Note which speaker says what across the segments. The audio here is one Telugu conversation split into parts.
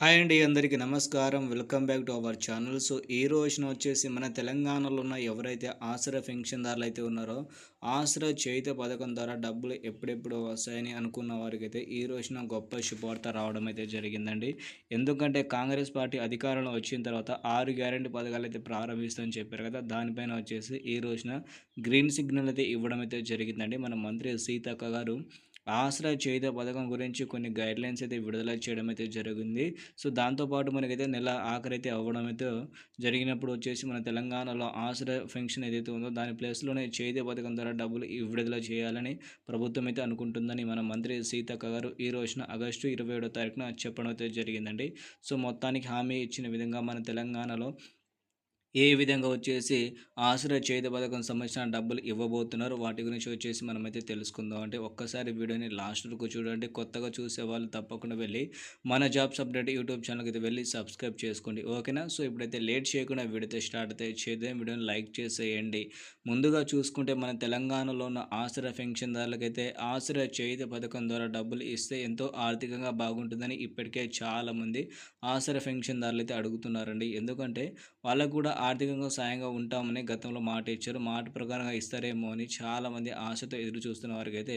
Speaker 1: హాయ్ అండి అందరికీ నమస్కారం. Welcome back to our channel. So ఈ రోజున వచ్చేసి మన తెలంగాణలో ఉన్న ఎవరైతే ఆసరా పెన్షన్దారులు అయితే ఉన్నారో ఆసరా చేత పథకం ద్వారా డబ్బులు ఎప్పుడెప్పుడు వస్తాయని అనుకున్న వారికి అయితే ఈ రోజున గొప్ప శుభార్త రావడం అయితే జరిగిందండి. ఎందుకంటే కాంగ్రెస్ పార్టీ అధికారంలో వచ్చిన తర్వాత ఆరు గ్యారెంటీ పథకాలు అయితే ప్రారంభిస్తామని చెప్పారు కదా దానిపైన వచ్చేసి ఈ రోజున గ్రీన్ సిగ్నల్ అయితే ఇవ్వడం అయితే జరిగిందండి. మన మంత్రి సీతక్క గారు ఆసరా చేయుత పథకం గురించి కొన్ని గైడ్లైన్స్ అయితే విడుదల చేయడం అయితే జరిగింది. సో దాంతోపాటు మనకైతే నెల ఆఖరి అయితే అవ్వడం అయితే జరిగినప్పుడు వచ్చేసి మన తెలంగాణలో ఆశ్రయ ఫెన్షన్ ఏదైతే ఉందో దాని ప్లేస్లోనే చేయుత పథకం ద్వారా డబ్బులు విడుదల చేయాలని ప్రభుత్వం అయితే అనుకుంటుందని మన మంత్రి సీతక్క గారు ఈ రోజున ఆగస్టు ఇరవై ఏడో తారీఖున చెప్పడం అయితే జరిగిందండి. సో మొత్తానికి హామీ ఇచ్చిన విధంగా మన తెలంగాణలో ఏ విధంగా వచ్చేసి ఆశ్రయ చేత పథకం సంబంధించిన డబ్బులు ఇవ్వబోతున్నారు? వాటి గురించి వచ్చేసి మనమైతే తెలుసుకుందాం. అంటే ఒక్కసారి వీడియోని లాస్ట్ వరకు చూడండి. కొత్తగా చూసే వాళ్ళు తప్పకుండా వెళ్ళి మన జాబ్స్ అప్డేట్ యూట్యూబ్ ఛానల్కి అయితే వెళ్ళి సబ్స్క్రైబ్ చేసుకోండి. ఓకేనా? సో ఇప్పుడైతే లేట్ చేయకుండా వీడియో స్టార్ట్ అయితే చేద్దాం. వీడియోని లైక్ చేసేయండి. ముందుగా చూసుకుంటే మన తెలంగాణలో ఉన్న ఆశ్రయ పెన్షన్దారులకైతే ఆశ్రయ చేత పథకం ద్వారా డబ్బులు ఇస్తే ఎంతో ఆర్థికంగా బాగుంటుందని ఇప్పటికే చాలామంది ఆశ్రయ పెన్షన్దారులు అయితే అడుగుతున్నారండి. ఎందుకంటే వాళ్ళకు కూడా ఆర్థికంగా సాయంగా ఉంటామని గతంలో మాట ఇచ్చారు. మాట ప్రకారంగా ఇస్తారేమో అని చాలామంది ఆశతో ఎదురు చూస్తున్న వారికి అయితే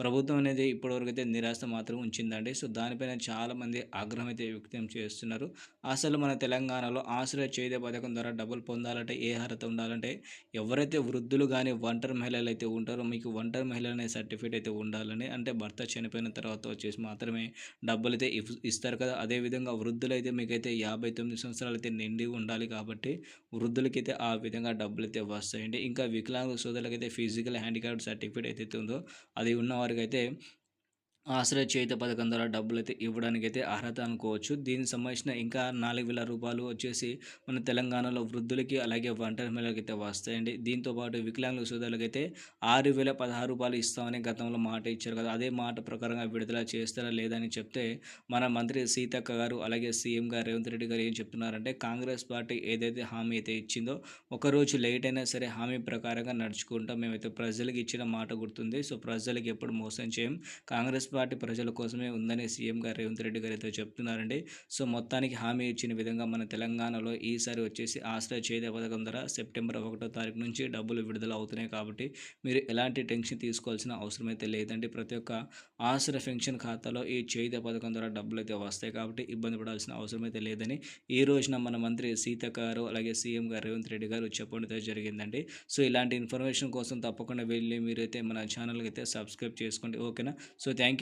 Speaker 1: ప్రభుత్వం అనేది ఇప్పటివరకు అయితే నిరాశ మాత్రం ఉంచిందండి. సో దానిపైన చాలామంది ఆగ్రహం అయితే వ్యక్తం చేస్తున్నారు. అసలు మన తెలంగాణలో ఆశ్రయ చేదే పథకం ద్వారా డబ్బులు పొందాలంటే ఏ అర్హత ఉండాలంటే ఎవరైతే వృద్ధులు కానీ ఒంటరి మహిళలు అయితే ఉంటారో మీకు ఒంటరి మహిళ అనే సర్టిఫికేట్ అయితే ఉండాలని అంటే భర్త చనిపోయిన తర్వాత వచ్చేసి మాత్రమే డబ్బులు అయితే ఇస్తారు కదా. అదేవిధంగా వృద్ధులు అయితే మీకైతే యాభై తొమ్మిది సంవత్సరాలు అయితే నిండి ఉండాలి కాబట్టి వృద్ధులకైతే ఆ విధంగా డబ్బులు అయితే వస్తాయండి. ఇంకా వికలాంగ సోదరులకైతే ఫిజికల్ హ్యాండిక్యాప్ సర్టిఫికేట్ అయితే ఉందో అది ఉన్నవారికైతే అయితే ఆశ్రయ చేత పథకం ద్వారా డబ్బులు అయితే ఇవ్వడానికి అయితే అర్హత అనుకోవచ్చు. దీనికి సంబంధించిన ఇంకా నాలుగు వేల రూపాయలు వచ్చేసి మన తెలంగాణలో వృద్ధులకి అలాగే ఒంటరి మహిళలకి అయితే వస్తాయండి దీంతోపాటు వికలాంగుల సోదరులకు అయితే ఆరు వేల పదహారు రూపాయలు ఇస్తామని గతంలో మాట ఇచ్చారు కదా అదే మాట ప్రకారంగా విడుదల చేస్తారా లేదని చెప్తే మన మంత్రి సీతక్క గారు అలాగే సీఎం గారు రేవంత్ రెడ్డి గారు ఏం చెప్తున్నారంటే కాంగ్రెస్ పార్టీ ఏదైతే హామీ అయితే ఇచ్చిందో ఒకరోజు లేట్ అయినా సరే హామీ ప్రకారంగా నడుచుకుంటాం. మేమైతే ప్రజలకు ఇచ్చిన మాట గుర్తుంది. సో ప్రజలకు ఎప్పుడు మోసం చేయం. కాంగ్రెస్ పార్టీ ప్రజల కోసమే ఉందని సీఎం గారు రేవంత్ రెడ్డి గారు అయితే చెప్తున్నారండి. సో మొత్తానికి హామీ ఇచ్చిన విధంగా మన తెలంగాణలో ఈసారి వచ్చేసి ఆశ్రయ చేద పథకం ద్వారా సెప్టెంబర్ ఒకటో తారీఖు నుంచి డబ్బులు విడుదల అవుతున్నాయి కాబట్టి మీరు ఎలాంటి టెన్షన్ తీసుకోవాల్సిన అవసరం అయితే లేదండి. ప్రతి ఒక్క ఆశ్రయ పెన్షన్ ఖాతాలో ఈ చేద పథకం ద్వారా డబ్బులు అయితే వస్తాయి కాబట్టి ఇబ్బంది పడాల్సిన అవసరం అయితే లేదని ఈ రోజున మన మంత్రి సీత గారు అలాగే సీఎం గారు రేవంత్ రెడ్డి గారు చెప్పడం జరిగిందండి. సో ఇలాంటి ఇన్ఫర్మేషన్ కోసం తప్పకుండా వెళ్ళి మీరైతే మన ఛానల్కి అయితే సబ్స్క్రైబ్ చేసుకోండి. ఓకేనా? So thank